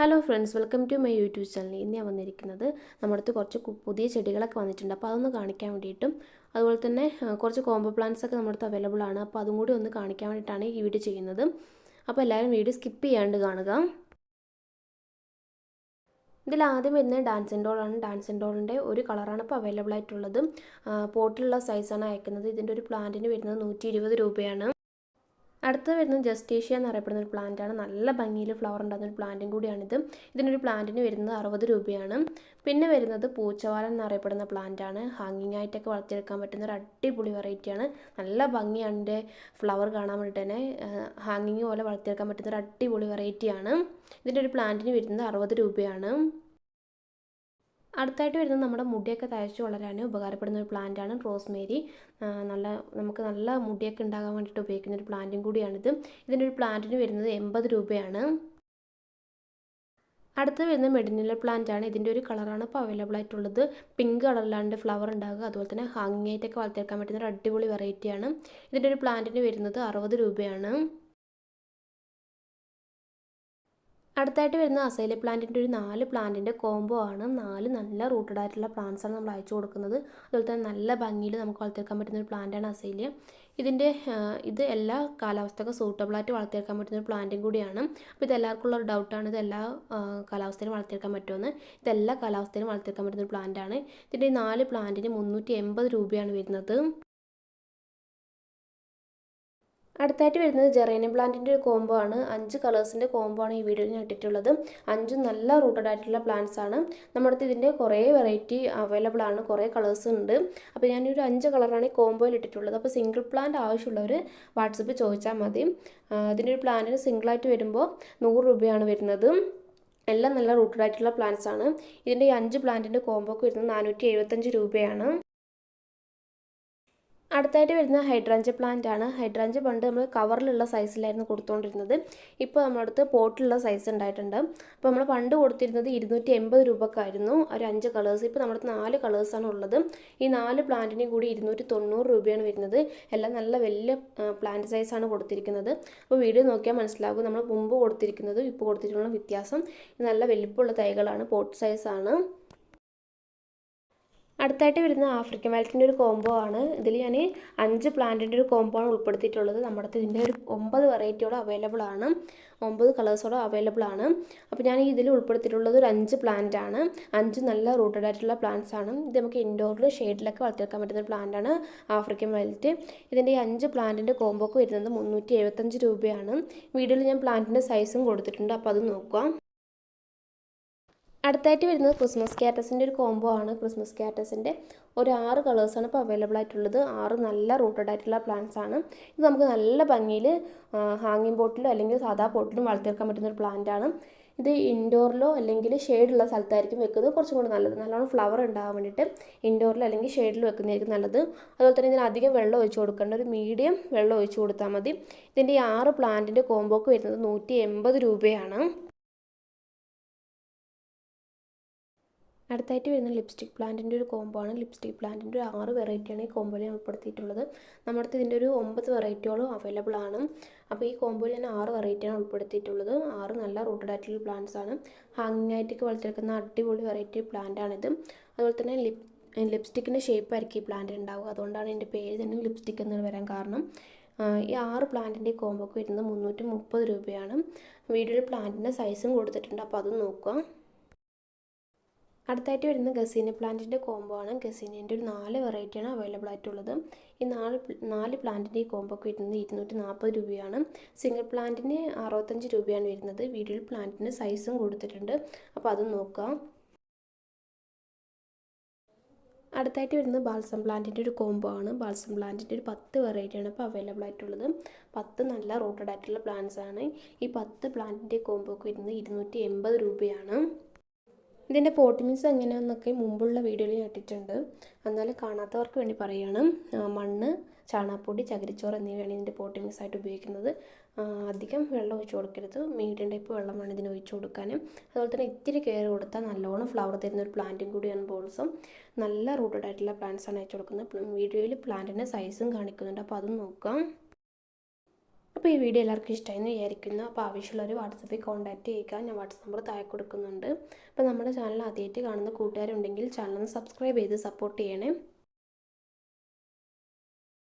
Hello friends welcome to my YouTube channel ഇന്ന് ഞാൻ വന്നിരിക്കുന്നത് നമ്മുടെ അടുത്ത് കുറച്ച് പുതിയ ചെടികളൊക്കെ വന്നിട്ടുണ്ട്. അപ്പോൾ അതൊന്ന് കാണിക്കാൻ വേണ്ടിയിട്ടും അതുപോലെ തന്നെ കുറച്ച് കോംബോ പ്ലാന്റ്സ് ഒക്കെ നമ്മുടെ അടുത്ത് അവൈലബിൾ ആണ്. അപ്പോൾ അതും കൂടി ഒന്ന് കാണിക്കാൻ വേണ്ടിയിട്ടാണ് ഈ വീഡിയോ ചെയ്യുന്നത്. അപ്പോൾ എല്ലാവരും വീഡിയോ സ്കിപ്പ് ചെയ്യാണ്ട് കാണുക. ഇതിൽ ആദ്യം വരുന്നത് ഡാൻസിൻ ഡോളാണ് ഡാൻസിൻ ഡോളിന്റെ ഒരു കളറാണ് ഇപ്പോൾ അവൈലബിൾ ആയിട്ടുള്ളത്. പോട്ടിലുള്ള സൈസാണ് അയക്കുന്നത്. ഇതിന്റെ ഒരു പ്ലാന്റിന് വരുന്നത് നൂറ്റി രൂപയാണ്. അടുത്ത് വരുന്നത് ജസ്റ്റേഷ്യ എന്നറിയപ്പെടുന്ന ഒരു പ്ലാന്റ് ആണ്. നല്ല ഭംഗിയിൽ ഫ്ലവർ ഉണ്ടാകുന്ന ഒരു പ്ലാന്റും കൂടിയാണിത്. ഇതിനൊരു പ്ലാന്റിന് വരുന്നത് അറുപത് രൂപയാണ്. പിന്നെ വരുന്നത് പൂച്ചവാലൻ എന്നറിയപ്പെടുന്ന പ്ലാന്റ് ആണ്. ഹാങ്ങിങ് ആയിട്ടൊക്കെ വളർത്തിയെടുക്കാൻ പറ്റുന്ന ഒരു അടിപൊളി വെറൈറ്റിയാണ് നല്ല ഭംഗിയാണ് എന്റെ ഫ്ലവർ കാണാൻ വേണ്ടി തന്നെ. ഹാങ്ങിങ് പോലെ വളർത്തിയെടുക്കാൻ പറ്റുന്ന ഒരു അടിപൊളി വെറൈറ്റിയാണ് ഇതിന്റെ ഒരു പ്ലാന്റിന് വരുന്നത് അറുപത് രൂപയാണ്. അടുത്തായിട്ട് വരുന്നത് നമ്മുടെ മുടിയൊക്കെ തയ്ച്ച് വളരാൻ ഉപകാരപ്പെടുന്ന ഒരു പ്ലാന്റാണ് റോസ്മേരി മേരി നല്ല നമുക്ക് നല്ല മുടിയൊക്കെ ഉണ്ടാകാൻ വേണ്ടിയിട്ട് ഉപയോഗിക്കുന്ന ഒരു പ്ലാന്റും കൂടിയാണിത്. ഇതിന്റെ ഒരു പ്ലാന്റിന് വരുന്നത് എൺപത് രൂപയാണ്. അടുത്ത് വരുന്ന മെഡിനില പ്ലാന്റ് ആണ്. ഇതിന്റെ ഒരു കളറാണ് ഇപ്പോൾ അവൈലബിൾ ആയിട്ടുള്ളത്. പിങ്ക് കളറിലാണ് ഫ്ലവർ ഉണ്ടാകുക. അതുപോലെ തന്നെ ഹാങ്ങിങ് ആയിട്ടൊക്കെ വളർത്തിയെടുക്കാൻ പറ്റുന്ന ഒരു അടിപൊളി വെറൈറ്റിയാണ് ഇതിന്റെ ഒരു പ്ലാന്റിന് വരുന്നത് അറുപത് രൂപയാണ്. അടുത്തായിട്ട് വരുന്ന അസൈല പ്ലാന്റിന്റെ ഒരു നാല് പ്ലാന്റിന്റെ കോംബോ ആണ്. നാല് നല്ല റൂട്ടഡ് ആയിട്ടുള്ള പ്ലാന്റ്സ് ആണ് നമ്മൾ അയച്ചു കൊടുക്കുന്നത്. അതുപോലെ തന്നെ നല്ല ഭംഗിയിൽ നമുക്ക് വളർത്തിയെടുക്കാൻ പറ്റുന്ന ഒരു പ്ലാന്റാണ് അസൈലിയ ഇതിന്റെ ഇത് എല്ലാ കാലാവസ്ഥക്കും സൂട്ടബിളായിട്ട് വളർത്തിയെടുക്കാൻ പറ്റുന്ന ഒരു പ്ലാന്റും കൂടിയാണ്. അപ്പോൾ ഇത് എല്ലാവർക്കും ഉള്ള ഒരു ഡൗട്ടാണ് ഇത് എല്ലാ കാലാവസ്ഥയിലും വളർത്തിയെടുക്കാൻ പറ്റുമെന്ന്. ഇത് എല്ലാ കാലാവസ്ഥയിലും വളർത്തിയെടുക്കാൻ പറ്റുന്ന ഒരു പ്ലാന്റാണ് ഇതിന്റെ നാല് പ്ലാന്റിന് മുന്നൂറ്റി എൺപത് രൂപയാണ് വരുന്നത്. അടുത്തായിട്ട് വരുന്നത് ജെറേനിയം പ്ലാന്റിന്റെ ഒരു കോംബോ ആണ്. അഞ്ച് കളേഴ്സിന്റെ കോംബോ ആണ് ഈ വീഡിയോയിൽ ഞാൻ ഇട്ടിട്ടുള്ളത്. അഞ്ചും നല്ല റൂട്ടഡ് ആയിട്ടുള്ള പ്ലാന്റ്സ് ആണ്. നമ്മുടെ അടുത്ത് ഇതിന്റെ കുറേ വെറൈറ്റി അവൈലബിൾ ആണ്. കുറേ കളേഴ്സ് ഉണ്ട്. അപ്പോൾ ഞാൻ ഒരു അഞ്ച് കളറാണ് ഈ കോംബോയിൽ ഇട്ടിട്ടുള്ളത്. അപ്പോൾ സിംഗിൾ പ്ലാന്റ് ആവശ്യമുള്ളവർ വാട്സപ്പ് ചോദിച്ചാൽ മതി. അതിന്റെ ഒരു പ്ലാന്റിന് സിംഗിളായിട്ട് വരുമ്പോൾ നൂറ് രൂപയാണ് വരുന്നത്. എല്ലാം നല്ല റൂട്ടഡ് ആയിട്ടുള്ള പ്ലാന്റ്സ് ആണ്. ഇതിന്റെ ഈ അഞ്ച് പ്ലാന്റിന്റെ കോംബോക്ക് വരുന്നത് നാനൂറ്റി എഴുപത്തഞ്ച് രൂപയാണ്. അടുത്തായിട്ട് വരുന്ന ഹൈഡ്രാഞ്ച് പ്ലാന്റ് ആണ്. ഹൈഡ്രാഞ്ച് പണ്ട് നമ്മൾ കവറിലുള്ള സൈസിലായിരുന്നു കൊടുത്തുകൊണ്ടിരുന്നത് ഇപ്പോൾ നമ്മുടെ അടുത്ത് പോട്ടിലുള്ള സൈസ് ഉണ്ടായിട്ടുണ്ട്. അപ്പോൾ നമ്മൾ പണ്ട് കൊടുത്തിരുന്നത് ഇരുന്നൂറ്റി എൺപത് രൂപക്കായിരുന്നു. ഒരു അഞ്ച് കളേഴ്സ് ഇപ്പോൾ നമ്മുടെ നാല് കളേഴ്സാണ് ഉള്ളത്. ഈ നാല് പ്ലാന്റിനും കൂടി ഇരുന്നൂറ്റി തൊണ്ണൂറ് രൂപയാണ് വരുന്നത്. എല്ലാം നല്ല വലിയ പ്ലാന്റ് സൈസാണ് കൊടുത്തിരിക്കുന്നത്. അപ്പോൾ വീഡിയോ നോക്കിയാൽ മനസ്സിലാകും നമ്മൾ മുമ്പ് കൊടുത്തിരിക്കുന്നതും ഇപ്പോൾ കൊടുത്തിട്ടുള്ള വ്യത്യാസം. നല്ല വലിപ്പമുള്ള തൈകളാണ്. പോട്ട് സൈസാണ് അടുത്തായിട്ട് വരുന്ന ആഫ്രിക്കൻ വാലറ്റിന്റെ ഒരു കോംബോ ആണ്. ഇതിൽ ഞാൻ അഞ്ച് പ്ലാന്റിന്റെ ഒരു കോംബോ ആണ് ഉൾപ്പെടുത്തിയിട്ടുള്ളത്. നമ്മുടെ ഇതിന്റെ ഒരു ഒമ്പത് വെറൈറ്റിയോളം അവൈലബിൾ ആണ്. ഒമ്പത് കളേഴ്സോളം അവൈലബിൾ ആണ്. അപ്പോൾ ഞാൻ ഇതിൽ ഉൾപ്പെടുത്തിയിട്ടുള്ളത് ഒരു അഞ്ച് പ്ലാന്റ് ആണ്. അഞ്ച് നല്ല റൂട്ടഡ് ആയിട്ടുള്ള പ്ലാന്റ്സ് ആണ്. ഇത് നമുക്ക് ഇൻഡോറിൽ ഷെയ്ഡിലൊക്കെ വളർത്തിയെടുക്കാൻ പറ്റുന്ന പ്ലാന്റ് ആണ് ആഫ്രിക്കൻ വയലറ്റ് ഇതിന്റെ ഈ അഞ്ച് പ്ലാന്റിന്റെ കോംബോക്ക് വരുന്നത് മുന്നൂറ്റി എഴുപത്തഞ്ച് രൂപയാണ്. വീഡിയോയിൽ ഞാൻ പ്ലാന്റിന്റെ സൈസും കൊടുത്തിട്ടുണ്ട്. അപ്പോൾ അത് നോക്കുക. അടുത്തായിട്ട് വരുന്നത് ക്രിസ്മസ് ക്യാറ്റസിന്റെ ഒരു കോംബോ ആണ്. ക്രിസ്മസ് ക്യാറ്റസിന്റെ ഒരു ആറ് കളേഴ്സാണ് ഇപ്പോൾ അവൈലബിൾ ആയിട്ടുള്ളത്. ആറ് നല്ല റൂട്ടഡ് ആയിട്ടുള്ള പ്ലാന്റ്സ് ആണ്. ഇത് നമുക്ക് നല്ല ഭംഗിയിൽ ഹാങ്ങിങ് പോട്ടിലോ അല്ലെങ്കിൽ സാധാ പോട്ടിലും വളർത്തിയെടുക്കാൻ പറ്റുന്ന ഒരു പ്ലാന്റ് ആണ്. ഇത് ഇൻഡോറിലോ അല്ലെങ്കിൽ ഷെയ്ഡുള്ള സ്ഥലത്തായിരിക്കും വെക്കുന്നത്. കുറച്ചും കൂടി നല്ലത്. നല്ലോണം ഫ്ലവർ ഉണ്ടാകാൻ വേണ്ടിയിട്ട് ഇൻഡോറിലോ അല്ലെങ്കിൽ ഷെയ്ഡിൽ വെക്കുന്നതായിരിക്കും നല്ലത്. അതുപോലെ തന്നെ ഇതിന് അധികം വെള്ളം ഒഴിച്ച് കൊടുക്കേണ്ട ഒരു മീഡിയം വെള്ളം ഒഴിച്ച് കൊടുത്താൽ മതി. ഇതിന്റെ ഈ ആറ് പ്ലാന്റിന്റെ കോംബോക്ക് വരുന്നത് നൂറ്റി എൺപത് രൂപയാണ്. അടുത്തായിട്ട് വരുന്ന ലിപ്സ്റ്റിക് പ്ലാന്റിന്റെ ഒരു കോംബോ ആണ്. ലിപ്സ്റ്റിക് പ്ലാന്റിന്റെ ഒരു ആറ് വെറൈറ്റിയാണ് ഈ കോംബോയിൽ ഞാൻ ഉൾപ്പെടുത്തിയിട്ടുള്ളത്. നമ്മുടെ അടുത്ത് ഇതിന്റെ ഒരു ഒമ്പത് വെറൈറ്റിയോളം അവൈലബിൾ ആണ്. അപ്പോൾ ഈ കോംബോയിൽ ഞാൻ ആറ് വെറൈറ്റിയാണ് ഉൾപ്പെടുത്തിയിട്ടുള്ളത്. ആറ് നല്ല റൂട്ടഡ് ആയിട്ടുള്ള പ്ലാന്റ്സ് ആണ്. ഹാങ്ങിങ് ആയിട്ടൊക്കെ വളർത്തിയെടുക്കുന്ന അടിപൊളി വെറൈറ്റി പ്ലാന്റ് ആണിത്. അതുപോലെ തന്നെ ലിപ് ലിപ്സ്റ്റിക്കിന്റെ ഷേപ്പ് ആയിരിക്കും ഈ പ്ലാന്റ് ഉണ്ടാവുക അതുകൊണ്ടാണ് എന്റെ പേര് തന്നെ ലിപ്സ്റ്റിക് എന്ന് വരാൻ കാരണം. ഈ ആറ് പ്ലാന്റിന്റെ കോംബോക്ക് വരുന്നത് മുന്നൂറ്റി മുപ്പത് രൂപയാണ്. വീഡിയോയിൽ പ്ലാന്റിന്റെ സൈസും കൊടുത്തിട്ടുണ്ട്. അപ്പോൾ അതും നോക്കുക. അടുത്തായിട്ട് വരുന്ന ഗസീന പ്ലാന്റിന്റെ കോംബോ ആണ്. ഗസീനേന്റെ ഒരു നാല് വെറൈറ്റിയാണ് അവൈലബിൾ ആയിട്ടുള്ളത്. ഈ നാല് നാല് പ്ലാന്റിന്റെ ഈ കോംബോക്ക് വരുന്നത് ഇരുന്നൂറ്റി നാൽപ്പത് രൂപയാണ്. സിംഗിൾ പ്ലാന്റിന് അറുപത്തഞ്ച് രൂപയാണ് വരുന്നത്. വീഡിയോയിൽ പ്ലാന്റിന്റെ സൈസും കൊടുത്തിട്ടുണ്ട്. അപ്പോൾ അതും നോക്കാം. അടുത്തായിട്ട് വരുന്നത് ബാൽസം പ്ലാന്റിന്റെ ഒരു കോംബോ ആണ്. ബാൽസം പ്ലാന്റിന്റെ ഒരു പത്ത് വെറൈറ്റിയാണ് ഇപ്പോൾ അവൈലബിൾ ആയിട്ടുള്ളത്. പത്ത് നല്ല റൂട്ടഡ് ആയിട്ടുള്ള പ്ലാന്റ്സ് ആണ്. ഈ പത്ത് പ്ലാന്റിന്റെ കോംബോക്ക് വരുന്നത് ഇരുന്നൂറ്റി എൺപത് രൂപയാണ്. ഇതിന്റെ പോട്ട് മീൻസ് എങ്ങനെയാണെന്നൊക്കെ മുമ്പുള്ള വീഡിയോയിൽ ഞാൻ ഇട്ടിട്ടുണ്ട് എന്നാലും കാണാത്തവർക്ക് വേണ്ടി പറയുകയാണ് മണ്ണ് ചാണാപ്പൊടി ചകിരിച്ചോറ് എന്നിവയാണ് ഇതിന്റെ പോട്ട് മീൻസ് ആയിട്ട് ഉപയോഗിക്കുന്നത്. അധികം വെള്ളം ഒഴിച്ചു കൊടുക്കരുത്. മീഡിയം ടൈപ്പ് വെള്ളമാണ് ഇതിന് ഒഴിച്ചു കൊടുക്കാനും. അതുപോലെ തന്നെ ഇത്തിരി കെയർ കൊടുത്താൽ നല്ലോണം ഫ്ലവർ തരുന്ന ഒരു പ്ലാന്റും കൂടിയാണ് ബോൾസും നല്ല റൂട്ടഡ് ആയിട്ടുള്ള പ്ലാന്റ്സാണ് അയച്ചു കൊടുക്കുന്നത്. വീഡിയോയിൽ പ്ലാന്റിന്റെ സൈസും കാണിക്കുന്നുണ്ട്. അപ്പോൾ അതും നോക്കാം. അപ്പോൾ ഈ വീഡിയോ എല്ലാവർക്കും ഇഷ്ടമായി എന്ന് വിചാരിക്കുന്നു. അപ്പോൾ ആവശ്യമുള്ളവർ വാട്സപ്പിൽ കോൺടാക്റ്റ് ചെയ്യുക. ഞാൻ വാട്സപ്പ് നമ്പർ താഴെ കൊടുക്കുന്നുണ്ട്. അപ്പോൾ നമ്മുടെ ചാനൽ ആദ്യമായിട്ട് കാണുന്ന കൂട്ടുകാരുണ്ടെങ്കിൽ ചാനൽ ഒന്ന് സബ്സ്ക്രൈബ് ചെയ്ത് സപ്പോർട്ട് ചെയ്യണേ.